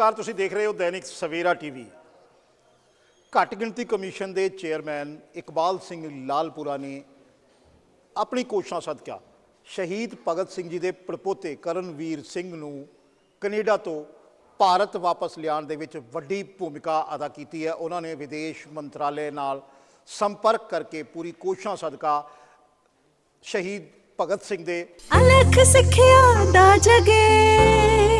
ਨਮਸਕਾਰ, ਤੁਸੀਂ ਦੇਖ ਰਹੇ ਹੋ ਦੈਨਿਕ ਸਵੇਰਾ ਟੀਵੀ ਘੱਟ ਗਿਣਤੀ ਕਮਿਸ਼ਨ ਦੇ ਚੇਅਰਮੈਨ ਇਕਬਾਲ ਸਿੰਘ ਲਾਲਪੁਰਾ ਨੇ ਆਪਣੀ ਕੋਸ਼ਿਸ਼ਾਂ ਸਦਕਾ ਸ਼ਹੀਦ ਭਗਤ ਸਿੰਘ ਜੀ ਦੇ ਪੜਪੋਤੇ ਕਰਨਵੀਰ ਸਿੰਘ ਨੂੰ ਕੈਨੇਡਾ ਤੋਂ ਭਾਰਤ ਵਾਪਸ ਲਿਆਉਣ ਦੇ ਵਿੱਚ ਵੱਡੀ ਭੂਮਿਕਾ ਅਦਾ ਕੀਤੀ ਹੈ। ਉਹਨਾਂ ਨੇ ਵਿਦੇਸ਼ ਮੰਤਰਾਲੇ ਨਾਲ ਸੰਪਰਕ ਕਰਕੇ ਪੂਰੀ ਕੋਸ਼ਿਸ਼ਾਂ ਸਦਕਾ ਸ਼ਹੀਦ ਭਗਤ ਸਿੰਘ ਦੇ ਅਲਖ ਸਿੱਖਿਆ ਦਾ ਜਗੇ।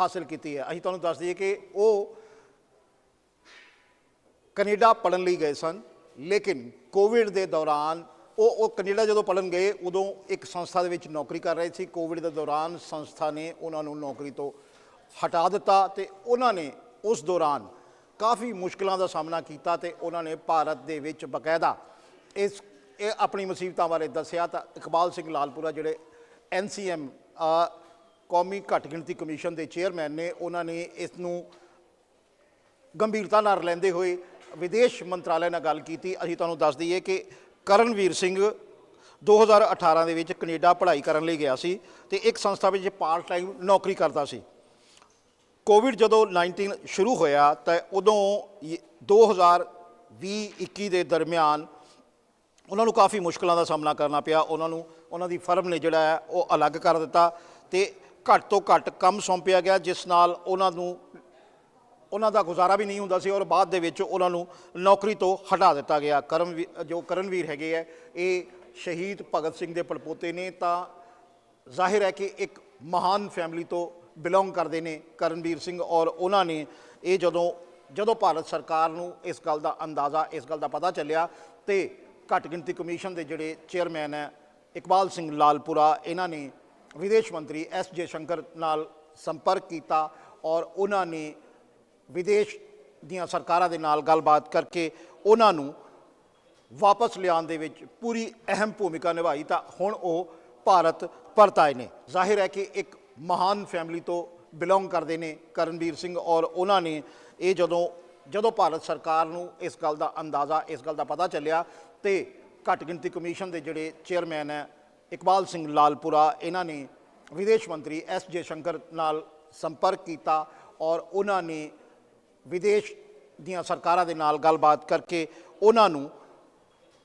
ਹਾਸਲ ਕੀਤੀ ਹੈ। ਅਸੀਂ ਤੁਹਾਨੂੰ ਦੱਸ ਦਈਏ ਕਿ ਉਹ ਕੈਨੇਡਾ ਪੜਨ ਲਈ ਗਏ ਸਨ, ਲੇਕਿਨ ਕੋਵਿਡ ਦੇ ਦੌਰਾਨ ਉਹ ਉਹ ਕੈਨੇਡਾ ਜਦੋਂ ਪੜਨ ਗਏ, ਉਦੋਂ ਇੱਕ ਸੰਸਥਾ ਦੇ ਵਿੱਚ ਨੌਕਰੀ ਕਰ ਰਹੇ ਸੀ। ਕੋਵਿਡ ਦੇ ਦੌਰਾਨ ਸੰਸਥਾ ਨੇ ਉਹਨਾਂ ਨੂੰ ਨੌਕਰੀ ਤੋਂ ਹਟਾ ਦਿੱਤਾ ਤੇ ਉਹਨਾਂ ਨੇ ਉਸ ਦੌਰਾਨ ਕਾਫੀ ਮੁਸ਼ਕਲਾਂ ਦਾ ਸਾਹਮਣਾ ਕੀਤਾ ਤੇ ਉਹਨਾਂ ਨੇ ਭਾਰਤ ਦੇ ਵਿੱਚ ਬਕਾਇਦਾ ਇਸ, ਇਹ ਆਪਣੀ ਮੁਸੀਬਤਾਂ ਬਾਰੇ ਦੱਸਿਆ ਤਾਂ ਇਕਬਾਲ ਸਿੰਘ ਲਾਲਪੁਰਾ, ਜਿਹੜੇ ਐਨਸੀਐਮ ਕੌਮੀ ਘੱਟ ਗਿਣਤੀ ਕਮਿਸ਼ਨ ਦੇ ਚੇਅਰਮੈਨ ਨੇ, ਉਹਨਾਂ ਨੇ ਇਸ ਨੂੰ ਗੰਭੀਰਤਾ ਨਾਲ ਲੈਂਦੇ ਹੋਏ ਵਿਦੇਸ਼ ਮੰਤਰਾਲੇ ਨਾਲ ਗੱਲ ਕੀਤੀ। ਅਸੀਂ ਤੁਹਾਨੂੰ ਦੱਸ ਦਈਏ ਕਿ ਕਰਨਵੀਰ ਸਿੰਘ 2018 ਦੇ ਵਿੱਚ ਕੈਨੇਡਾ ਪੜ੍ਹਾਈ ਕਰਨ ਲਈ ਗਿਆ ਸੀ ਤੇ ਇੱਕ ਸੰਸਥਾ ਵਿੱਚ ਪਾਰਟ ਟਾਈਮ ਨੌਕਰੀ ਕਰਦਾ ਸੀ। ਕੋਵਿਡ ਜਦੋਂ 19 ਸ਼ੁਰੂ ਹੋਇਆ ਤਾਂ ਉਦੋਂ ਇਹ 2020-21 ਦੇ ਦਰਮਿਆਨ ਉਹਨਾਂ ਨੂੰ ਕਾਫੀ ਮੁਸ਼ਕਲਾਂ ਦਾ ਸਾਹਮਣਾ ਕਰਨਾ ਪਿਆ। ਉਹਨਾਂ ਨੂੰ, ਉਹਨਾਂ ਦੀ ਫਰਮ ਨੇ ਜਿਹੜਾ ਹੈ ਉਹ ਅਲੱਗ ਕਰ ਦਿੱਤਾ ਤੇ ਘੱਟ ਤੋਂ ਘੱਟ ਕੰਮ ਸੌਂਪਿਆ ਗਿਆ, ਜਿਸ ਨਾਲ ਉਹਨਾਂ ਨੂੰ, ਉਹਨਾਂ ਦਾ ਗੁਜ਼ਾਰਾ ਵੀ ਨਹੀਂ ਹੁੰਦਾ ਸੀ ਔਰ ਬਾਅਦ ਦੇ ਵਿੱਚ ਉਹਨਾਂ ਨੂੰ ਨੌਕਰੀ ਤੋਂ ਹਟਾ ਦਿੱਤਾ ਗਿਆ। ਕਰਮ ਜੋ ਕਰਨਵੀਰ ਹੈਗੇ ਹੈ ਇਹ ਸ਼ਹੀਦ ਭਗਤ ਸਿੰਘ ਦੇ ਪੜਪੋਤੇ ਨੇ, ਤਾਂ ਜ਼ਾਹਿਰ ਹੈ ਕਿ ਇੱਕ ਮਹਾਨ ਫੈਮਿਲੀ ਤੋਂ ਬਿਲੋਂਗ ਕਰਦੇ ਨੇ ਕਰਨਵੀਰ ਸਿੰਘ ਔਰ ਉਹਨਾਂ ਨੇ ਇਹ ਜਦੋਂ ਜਦੋਂ ਭਾਰਤ ਸਰਕਾਰ ਨੂੰ ਇਸ ਗੱਲ ਦਾ ਅੰਦਾਜ਼ਾ, ਇਸ ਗੱਲ ਦਾ ਪਤਾ ਚੱਲਿਆ ਤੇ ਘੱਟ ਗਿਣਤੀ ਕਮਿਸ਼ਨ ਦੇ ਜਿਹੜੇ ਚੇਅਰਮੈਨ ਹੈ, ਇਕਬਾਲ ਸਿੰਘ ਲਾਲਪੁਰਾ, ਇਹਨਾਂ ਨੇ ਵਿਦੇਸ਼ ਮੰਤਰੀ ਐਸ ਜੇ ਸ਼ੰਕਰ ਨਾਲ ਸੰਪਰਕ ਕੀਤਾ ਔਰ ਉਹਨਾਂ ਨੇ ਵਿਦੇਸ਼ ਦੀਆਂ ਸਰਕਾਰਾਂ ਦੇ ਨਾਲ ਗੱਲਬਾਤ ਕਰਕੇ ਉਹਨਾਂ ਨੂੰ ਵਾਪਸ ਲਿਆਉਣ ਦੇ ਵਿੱਚ ਪੂਰੀ ਅਹਿਮ ਭੂਮਿਕਾ ਨਿਭਾਈ ਤਾਂ ਹੁਣ ਉਹ ਭਾਰਤ ਪਰਤ ਆਏ ਨੇ। ਜ਼ਾਹਿਰ ਹੈ ਕਿ ਇੱਕ ਮਹਾਨ ਫੈਮਿਲੀ ਤੋਂ ਬਿਲੋਂਗ ਕਰਦੇ ਨੇ ਕਰਨਵੀਰ ਸਿੰਘ ਔਰ ਉਹਨਾਂ ਨੇ ਇਹ ਜਦੋਂ ਜਦੋਂ ਭਾਰਤ ਸਰਕਾਰ ਨੂੰ ਇਸ ਗੱਲ ਦਾ ਅੰਦਾਜ਼ਾ, ਇਸ ਗੱਲ ਦਾ ਪਤਾ ਚੱਲਿਆ ਤੇ ਘੱਟ ਗਿਣਤੀ ਕਮਿਸ਼ਨ ਦੇ ਜਿਹੜੇ ਚੇਅਰਮੈਨ ਹੈ ਇਕਬਾਲ ਸਿੰਘ ਲਾਲਪੁਰਾ, ਇਹਨਾਂ ਨੇ ਵਿਦੇਸ਼ ਮੰਤਰੀ ਐਸ ਜੇ ਸ਼ੰਕਰ ਨਾਲ ਸੰਪਰਕ ਕੀਤਾ ਔਰ ਉਹਨਾਂ ਨੇ ਵਿਦੇਸ਼ ਦੀਆਂ ਸਰਕਾਰਾਂ ਦੇ ਨਾਲ ਗੱਲਬਾਤ ਕਰਕੇ ਉਹਨਾਂ ਨੂੰ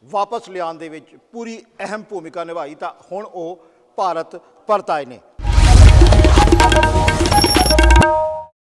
ਵਾਪਸ ਲਿਆਉਣ ਦੇ ਵਿੱਚ ਪੂਰੀ ਅਹਿਮ ਭੂਮਿਕਾ ਨਿਭਾਈ ਤਾਂ ਹੁਣ ਉਹ ਭਾਰਤ ਪਰਤ ਆਏ ਨੇ।